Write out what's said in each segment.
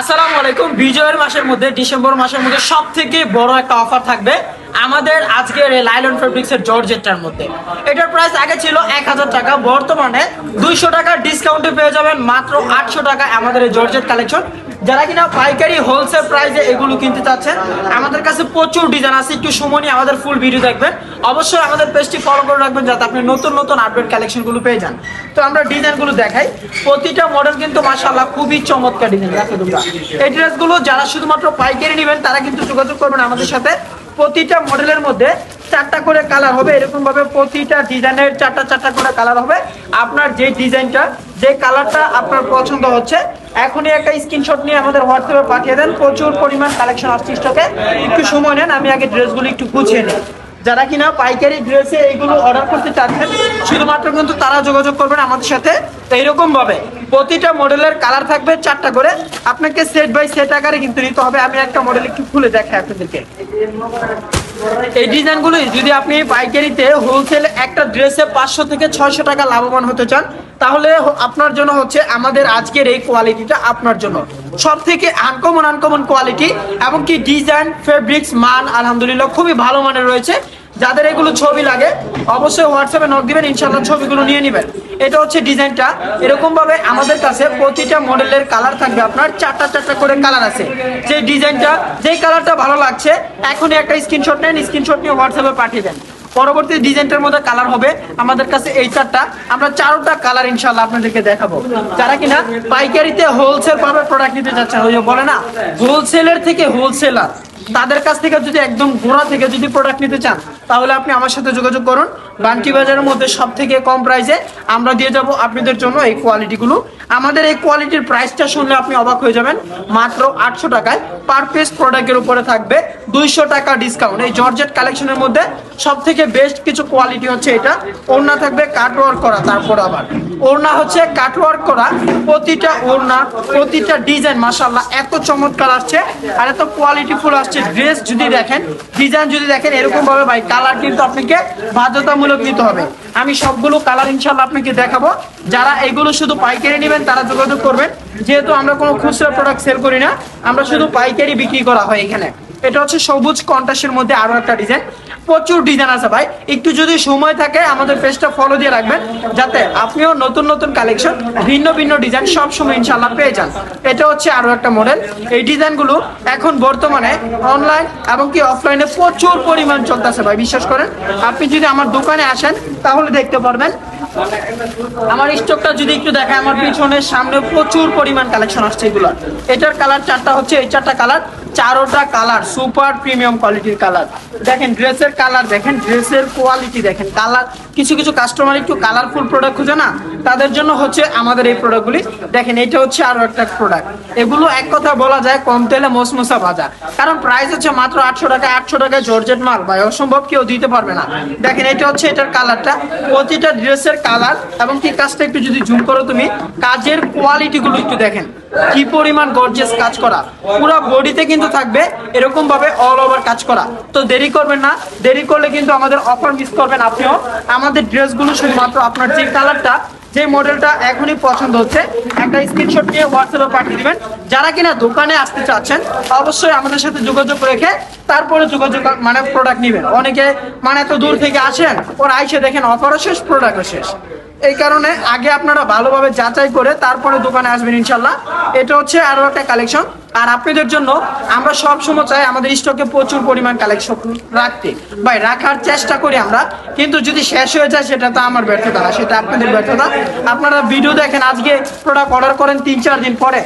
আসসালামু আলাইকুম। বিজয়ের মাসের মধ্যে, ডিসেম্বর মাসের মধ্যে সব থেকে বড় একটা অফার থাকবে আমাদের আজকের এই লাইলন ফেব্রিক্সের জর্জেটটার মধ্যে। এটার প্রাইস আগে ছিল এক হাজার টাকা, বর্তমানে দুইশো টাকা ডিসকাউন্টে পেয়ে যাবেন মাত্র আটশো টাকা আমাদের এই জর্জেট কালেকশন যারা কিনা পাইকারি হোলসেল প্রাইসে এগুলো কিনতে চাচ্ছেন, আমাদের কাছে প্রচুর ডিজাইন আছে। একটু সময় নিয়ে আমাদের ফুল ভিডিও দেখবেন। অবশ্যই আমাদের পেজটি ফলো করে রাখবেন যাতে আপনি নতুন নতুন আপডেট কালেকশনগুলো পেয়ে যান। তো আমরা ডিজাইনগুলো দেখাই। প্রতিটা মডেল কিন্তু মাশাআল্লাহ খুবই চমৎকার ডিজাইন দেখো তোমরা। এই ড্রেসগুলো যারা শুধুমাত্র পাইকারি নেবেন, তারা কিন্তু যোগাযোগ করবেন আমাদের সাথে। প্রতিটা মডেলের মধ্যে চারটা করে কালার হবে এরকম ভাবে প্রতিটা ডিজাইনের চারটা চারটা করে কালার হবে। আপনার যে ডিজাইনটা, যে কালারটা আপনার পছন্দ হচ্ছে, এখনই একটা স্ক্রিনশট নিয়ে আমাদের হোয়াটসঅ্যাপে পাঠিয়ে দেন। প্রচুর পরিমাণ কালেকশন আসছে স্টকে একটু সময় নেন, আমি আগে ড্রেসগুলো একটু গুছিয়ে নিই। যারা কিনা পাইকারি ড্রেসে এইগুলো অর্ডার করতে চাচ্ছেন, শুধুমাত্র কিন্তু তারা যোগাযোগ করবেন আমাদের সাথে। এইরকম ভাবে প্রতিটা মডেলের কালার থাকবে চারটা করে। আপনাকে সেট বাই সেট আকারে কিন্তু নিতে হবে। আমি একটা মডেল একটু খুলে দেখাই আপনাদেরকে। এই ডিজাইনগুলো যদি আপনি পাইকারিতে হোলসেল একটা ড্রেসে পাঁচশো থেকে ছয়শো টাকা লাভবান হতে চান, তাহলে আপনার জন্য হচ্ছে আমাদের আজকের এই কোয়ালিটিটা আপনার জন্য। সব থেকে আনকমন আনকমন কোয়ালিটি এবং কি ডিজাইন ফেব্রিক্স মান, আলহামদুলিল্লাহ, খুবই ভালো মানের রয়েছে। যাদের এগুলো ছবি লাগে, অবশ্যই হোয়াটসঅ্যাপে নক দিবেন ইনশাল্লাহ ছবিগুলো নিয়ে নেবেন। এটা হচ্ছে ডিজাইনটা এরকম ভাবে আমাদের কাছে প্রতিটা মডেলের কালার থাকবে। আপনার চারটা চারটা করে কালার আছে। যে ডিজাইনটা যেই কালারটা ভালো লাগছে, এখনই একটা স্ক্রিনশট নেন স্ক্রিনশট নিয়ে হোয়াটসঅ্যাপে পাঠিয়ে দেন। পরবর্তী ডিজাইনটার মধ্যে কালার হবে আমাদের কাছে এই চারটা। আমরা চারোটা কালার ইনশাল্লাহ আপনাদেরকে দেখাবো। যারা কিনা পাইকারিতে হোলসেল ভাবে প্রোডাক্ট নিতে যাচ্ছেন ওই বলে না হোলসেলের থেকে হোলসেলার তাদের কাছ থেকে যদি একদম গোড়া থেকে যদি প্রোডাক্ট নিতে চান, তাহলে আপনি আমার সাথে যোগাযোগ করুন। বান্টি বাজারের মধ্যে সব থেকে কম প্রাইসে আমরা দিয়ে যাব আপনাদের জন্য এই কোয়ালিটিগুলো আমাদের এই কোয়ালিটির প্রাইসটা শুনলে আপনি অবাক হয়ে যাবেন। মাত্র আটশো টাকায় পার পিস প্রোডাক্টের উপরে থাকবে দুইশো টাকা ডিসকাউন্ট এই জর্জেট কালেকশনের মধ্যে সব থেকে বেস্ট কিছু কোয়ালিটি হচ্ছে এটা। ওড়না থাকবে কাটওয়ার্ক করা, তারপর আবার। ওড়না হচ্ছে কাটওয়ার্ক করা, প্রতিটা ওড়না, প্রতিটা ডিজাইন মাসাল্লাহ এত চমৎকার আসছে আর এত কোয়ালিটিফুল আসছে। ড্রেস যদি দেখেন ডিজাইন যদি দেখেন এরকম ভাবে ভাই কালার কিন্তু আপনাকে বাধ্যতামূলক নিতে হবে। আমি সবগুলো কালার ইনশাল্লাহ আপনাকে দেখাবো। যারা এগুলো শুধু পাইকারি নেবেন, তারা যোগাযোগ করবেন। যেহেতু আমরা কোনো খুচরা প্রোডাক্ট সেল করি না, আমরা শুধু পাইকারি বিক্রি করা হয় এখানে। এটা হচ্ছে সবুজ কন্টাসের মধ্যে আরও একটা ডিজাইন প্রচুর ডিজাইন আছে ভাই। একটু যদি সময় থাকে, আমাদের পেজটা ফলো দিয়ে রাখবেন, যাতে আপনিও নতুন নতুন কালেকশন ভিন্ন ভিন্ন ডিজাইন সব সময় ইনশাল্লাহ পেয়ে যান। এটা হচ্ছে আরও একটা মডেল এই ডিজাইনগুলো এখন বর্তমানে অনলাইন এবং কি অফলাইনে প্রচুর পরিমাণ চলতেছে ভাই, বিশ্বাস করেন। আপনি যদি আমার দোকানে আসেন, তাহলে দেখতে পারবেন। আমার স্টকটা যদি একটু দেখায় আমার পিছনের সামনে প্রচুর পরিমাণ কালেকশন আসছে এগুলোর। এটার কালার চারটা হচ্ছে, এই চারটা কালার চারোটা কালার, সুপার প্রিমিয়াম কোয়ালিটির কালার। দেখেন ড্রেসের কালার, দেখেন ড্রেসের কোয়ালিটি, দেখেন কালার। কিছু কিছু কাস্টমার একটু কালারফুল প্রোডাক্ট খুঁজে না, তাদের জন্য হচ্ছে আমাদের এই প্রোডাক্টগুলি দেখেন এটা হচ্ছে আরও একটা প্রোডাক্ট এগুলো এক কথা বলা যায় কম তেলে মসমসা ভাজা। কারণ প্রাইস হচ্ছে মাত্র আটশো টাকা আটশো টাকায় জর্জেট মাল, ভাই, অসম্ভব কেউ দিতে পারবে না। দেখেন এটা হচ্ছে এটার কালারটা প্রতিটা ড্রেসের কালার এবং কি, কাজটা একটু যদি জুম করো তুমি, কাজের কোয়ালিটিগুলো একটু দেখেন। কি পরিমাণ গর্জিয়াস কাজ করা? পুরো বডিতে কিন্তু থাকবে এরকম ভাবে অল ওভার কাজ করা। তো দেরি করবেন না, দেরি করলে কিন্তু আমাদের অফার মিস করবেন আপনিও। আমাদের ড্রেসগুলো শুধুমাত্র আপনার যে কালারটা যে মডেলটা এখনই পছন্দ হচ্ছে, একটা স্ক্রিনশট নিয়ে হোয়াটসঅ্যাপে পাঠিয়ে দিবেন। যারা কিনা দোকানে আসতে চাচ্ছেন, অবশ্যই আমাদের সাথে যোগাযোগ রেখে তারপরে যোগাযোগ মানে প্রোডাক্ট নেবেন। অনেকে মানে এত দূর থেকে আসেন, ওর আইসে দেখেন অফারও শেষ প্রোডাক্টও শেষ। এই কারণে আগে আপনারা ভালোভাবে যাচাই করে তারপরে দোকানে আসবেন ইনশাল্লাহ। এটা হচ্ছে আরও একটা কালেকশন আর আপনাদের জন্য আমরা সব সময় চাই আমাদের স্টকে প্রচুর পরিমাণ কালেকশন রাখতে। ভাই, রাখার চেষ্টা করি আমরা। কিন্তু যদি শেষ হয়ে যায়, সেটা তো আমার ব্যর্থতা না, সেটা আপনাদের ব্যর্থতা। আপনারা ভিডিও দেখেন, আজকে প্রোডাক্ট অর্ডার করেন তিন, চার দিন পরে।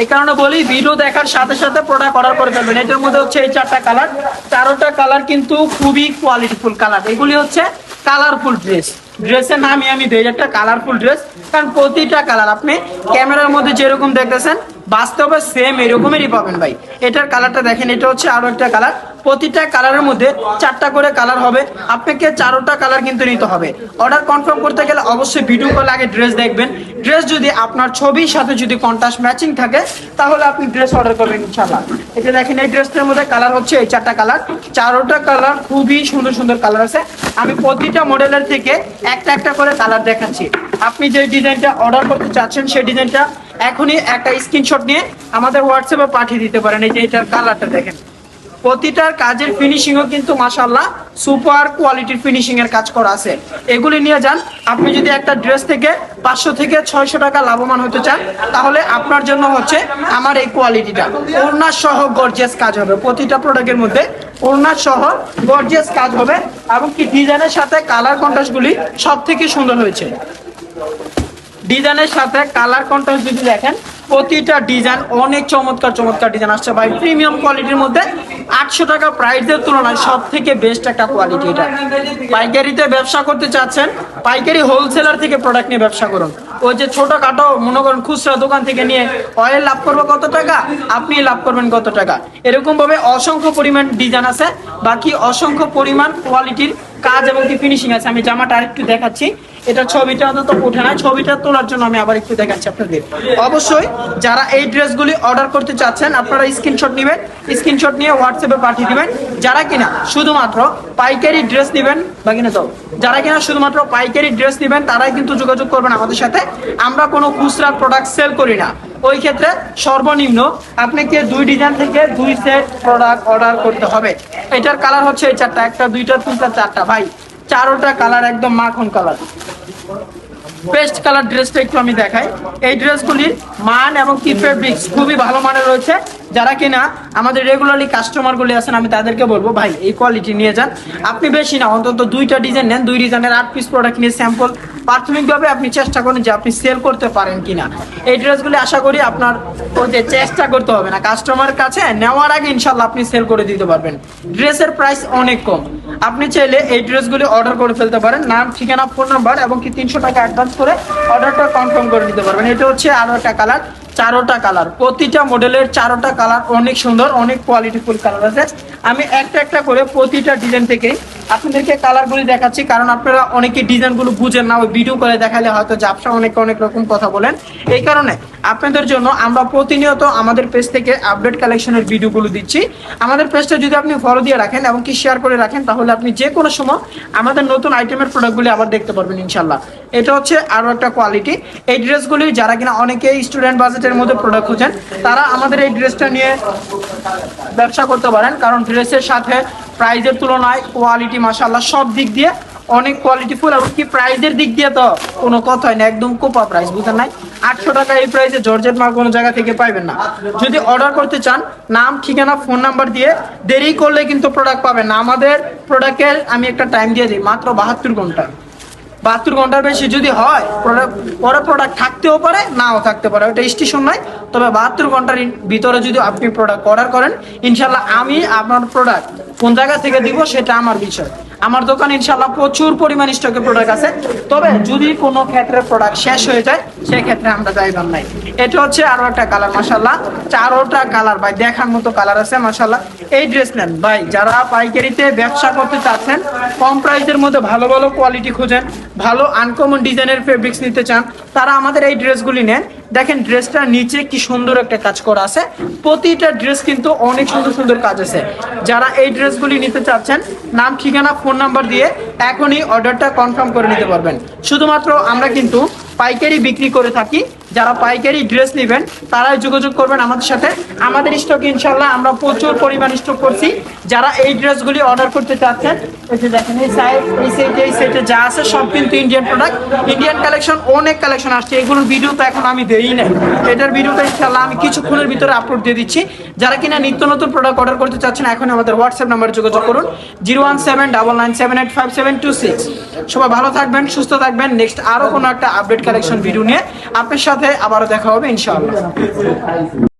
এই কারণে বলি ভিডিও দেখার সাথে সাথে প্রোডাক্ট অর্ডার করে ফেলবেন। এটার মধ্যে হচ্ছে এই চারটা কালার চারোটা কালার কিন্তু খুবই কোয়ালিটিফুল কালার এগুলি হচ্ছে কালারফুল ড্রেস ড্রেসের নামই আমি দুই, একটা কালারফুল ড্রেস কারণ প্রতিটা কালার আপনি ক্যামেরার মধ্যে যেরকম দেখতেছেন বাস্তবে সেম এরকমেরই পাবেন ভাই। এটার কালারটা দেখেন, এটা হচ্ছে আরও একটা কালার প্রতিটা কালারের মধ্যে চারটা করে কালার হবে। আপনাকে চারোটা কালার কিন্তু নিতে হবে। অর্ডার কনফার্ম করতে গেলে অবশ্যই ভিডিও কল আগে ড্রেস দেখবেন। ড্রেস যদি আপনার ছবির সাথে যদি কন্ট্রাস্ট ম্যাচিং থাকে, তাহলে আপনি ড্রেস অর্ডার করবেন ইনশাল্লাহ এটা দেখেন, এই ড্রেসটার মধ্যে কালার হচ্ছে এই চারটা কালার চারোটা কালার খুবই সুন্দর সুন্দর কালার আছে। আমি প্রতিটা মডেলের থেকে একটা একটা করে কালার দেখাচ্ছি। আপনি যে ডিজাইনটা অর্ডার করতে চাচ্ছেন, সেই ডিজাইনটা এখনই একটা স্ক্রিনশট নিয়ে আমাদের হোয়াটসঅ্যাপে পাঠিয়ে দিতে পারেন, এই যে এটার কালারটা দেখেন। প্রতিটার কাজের ফিনিশিংও কিন্তু মাশাল্লাহ সুপার কোয়ালিটির ফিনিশিং এর কাজ করা আছে। এগুলি নিয়ে যান, আপনি যদি একটা ড্রেস থেকে পাঁচশো থেকে ছয়শো টাকা লাভবান হতে চান, তাহলে আপনার জন্য হচ্ছে আমার এই কোয়ালিটিটা ওড়না সহ গর্জিয়াস কাজ হবে, প্রতিটা প্রোডাক্টের মধ্যে ওড়না সহ গর্জিয়াস কাজ হবে এবং কি ডিজাইনের সাথে কালার কন্ট্রাস্টগুলি সব থেকে সুন্দর হয়েছে। ডিজাইনের সাথে কালার কন্ট্রাস্ট যদি দেখেন, প্রতিটা ডিজাইন অনেক চমৎকার চমৎকার ডিজাইন আসছে। ভাই, প্রিমিয়াম কোয়ালিটির মধ্যে আটশো টাকা প্রাইসের তুলনায় সব থেকে বেস্ট একটা কোয়ালিটি এটা। পাইকারিতে ব্যবসা করতে চাচ্ছেন, পাইকারি হোলসেলার থেকে প্রোডাক্ট নিয়ে ব্যবসা করুন। ওই যে ছোটখাটো, মনে করেন, খুচরা দোকান থেকে নিয়ে অয়েল লাভ করব কত টাকা? আপনি লাভ করবেন কত টাকা? এরকম ভাবে অসংখ্য পরিমাণ ডিজাইন আছে। বাকি অসংখ্য পরিমাণ কোয়ালিটির কাজ এবং কি ফিনিশিং আছে। আমি জামাটা আরেকটু দেখাচ্ছি। এটা ছবিটা অন্তত ওঠে না ছবিটা তোলার জন্য আমি আবার একটু দেখাচ্ছি আপনাদের। অবশ্যই যারা এই ড্রেসগুলি অর্ডার করতে চাচ্ছেন, আপনারা স্ক্রিনশট নেবেন। স্ক্রিনশট নিয়ে হোয়াটসঅ্যাপে পাঠিয়ে দিবেন। যারা কিনা শুধুমাত্র পাইকারি ড্রেস নেবেন, বা কিনা তো, যারা কিনা শুধুমাত্র পাইকারি ড্রেস নেবেন, তারাই কিন্তু যোগাযোগ করবেন আমাদের সাথে। আমরা কোনো খুচরা প্রোডাক্ট সেল করি না। ওই ক্ষেত্রে সর্বনিম্ন আপনাকে দুই ডিজাইন থেকে দুই সেট প্রোডাক্ট অর্ডার করতে হবে। এটার কালার হচ্ছে এই চারটা, একটা দুইটা, তিনটা, চারটা। ভাই, চারোটা কালার একদম মাখন কালার পেস্ট কালার ড্রেসটা একটু আমি দেখাই। এই ড্রেসগুলির মান এবং কি ফেব্রিক্স খুবই ভালো মানের রয়েছে। যারা কিনা আমাদের রেগুলারলি কাস্টমারগুলি আছেন, আমি তাদেরকে বলব, ভাই, এই কোয়ালিটি নিয়ে যান। আপনি বেশি না, অন্তত দুইটা ডিজাইন নেন, দুই ডিজাইনের আট পিস প্রোডাক্ট নিয়ে স্যাম্পল প্রাথমিকভাবে আপনি চেষ্টা করেন যে আপনি সেল করতে পারেন কিনা। এই ড্রেসগুলি আশা করি আপনার যে চেষ্টা করতে হবে না। কাস্টমার কাছে নেওয়ার আগে ইনশাল্লাহ আপনি সেল করে দিতে পারবেন। ড্রেসের প্রাইস অনেক কম। আপনি চাইলে এই ড্রেসগুলি অর্ডার করে ফেলতে পারেন। নাম, ঠিকানা ফোন নাম্বার এবং কি তিনশো টাকা অ্যাডভান্স করে অর্ডারটা কনফার্ম করে নিতে পারবেন। এটা হচ্ছে আরও একটা কালার চারোটা কালার প্রতিটা মডেলের চারোটা কালার অনেক সুন্দর, অনেক কোয়ালিটিফুল কালার আছে। আমি একটা একটা করে প্রতিটা ডিজাইন থেকে আপনাদেরকে কালারগুলি দেখাচ্ছি, কারণ আপনারা অনেকে ডিজাইনগুলো বুঝেন না, ওই ভিডিও করে দেখালে হয়তো জাপসা অনেক অনেক রকম কথা বলেন। এই কারণে আপনাদের জন্য আমরা প্রতিনিয়ত আমাদের পেজ থেকে আপডেট কালেকশনের ভিডিওগুলো দিচ্ছি। আমাদের পেজটা যদি আপনি ফলো দিয়ে রাখেন এবং কি শেয়ার করে রাখেন, তাহলে আপনি যে কোনো সময় আমাদের নতুন আইটেমের প্রোডাক্টগুলি আবার দেখতে পারবেন ইনশাল্লাহ এটা হচ্ছে আরও একটা কোয়ালিটি এই ড্রেসগুলি যারা কিনা অনেকেই স্টুডেন্ট বাজেটের মধ্যে প্রোডাক্ট খুঁজেন, তারা আমাদের এই ড্রেসটা নিয়ে ব্যবসা করতে পারেন, কারণ ড্রেসের সাথে প্রাইজের তুলনায় কোয়ালিটি মাসাল্লাহ সব দিক দিয়ে অনেক কোয়ালিটিফুল এবং কি প্রাইজের দিক দিয়ে তো কোনো কথাই না একদম কোপা প্রাইস বুঝলেন নাই? আটশো টাকা এই প্রাইসে জর্জেট মাল কোনো জায়গা থেকে পাইবেন না। যদি অর্ডার করতে চান, নাম, ঠিকানা ফোন নাম্বার দিয়ে দেরি করলে কিন্তু প্রোডাক্ট পাবেন না। আমাদের প্রোডাক্টের আমি একটা টাইম দিয়ে দিই, মাত্র বাহাত্তর ঘণ্টা। বাহাত্তর ঘণ্টার বেশি যদি হয় পরে প্রোডাক্ট থাকতেও পারে, নাও থাকতে পারে। ওটা স্টেশন নয় তবে বাহাত্তর ঘণ্টার ভিতরে যদি আপনি প্রোডাক্ট অর্ডার করেন ইনশাল্লাহ আমি আপনার প্রোডাক্ট কোন জায়গা থেকে দিব সেটা আমার বিষয়। আমার দোকানে ইনশাল্লাহ প্রচুর পরিমাণ স্টকে প্রোডাক্ট আছে। তবে যদি কোনো ক্ষেত্রে প্রোডাক্ট শেষ হয়ে যায় সেই ক্ষেত্রে আমরা যাইবার নাই। এটা হচ্ছে আরও একটা কালার মাসাল্লাহ চারোটা কালার ভাই, দেখার মতো কালার আছে মাসাল্লাহ এই ড্রেস নেন, ভাই, যারা পাইকারিতে ব্যবসা করতে চাচ্ছেন, কম প্রাইসের মধ্যে ভালো ভালো কোয়ালিটি খোঁজেন, ভালো আনকমন ডিজাইনের ফেব্রিক্স নিতে চান, তারা আমাদের এই ড্রেসগুলি নেন। দেখেন ড্রেসটার নিচে কি সুন্দর একটা কাজ করা আছে। প্রতিটা ড্রেস কিন্তু অনেক সুন্দর সুন্দর কাজ আছে। যারা এই ড্রেসগুলি নিতে চাচ্ছেন, নাম ঠিকানা ফোন নাম্বার দিয়ে এখনই অর্ডারটা কনফার্ম করে নিতে পারবেন। শুধুমাত্র আমরা কিন্তু পাইকারি বিক্রি করে থাকি। যারা পাইকারি ড্রেস নেবেন, তারাই যোগাযোগ করবেন আমাদের সাথে। আমাদের স্টক ইনশাল্লাহ আমরা প্রচুর পরিমাণ স্টক করছি। যারা এই ড্রেসগুলি অর্ডার করতে চাচ্ছেন, এই সাইড এই যা আছে সব কিন্তু ইন্ডিয়ান প্রোডাক্ট ইন্ডিয়ান কালেকশন অনেক কালেকশন আসছে। এগুলোর ভিডিও তো এখন আমি দেই নাই। এটার ভিডিওটা ইনশাল্লাহ আমি কিছুক্ষণের ভিতরে আপলোড দিয়ে দিচ্ছি। যারা কিনা নিত্য নতুন প্রোডাক্ট অর্ডার করতে চাচ্ছেন, এখন আমাদের হোয়াটসঅ্যাপ নাম্বারে যোগাযোগ করুন। Zero one seven double nine seven eight five seven two six. সবাই ভালো থাকবেন, সুস্থ থাকবেন। নেক্সট আরও কোনো একটা আপডেট কালেকশন ভিডিও নিয়ে আপনার সাথে আবারও দেখা হবে ইনশাআল্লাহ।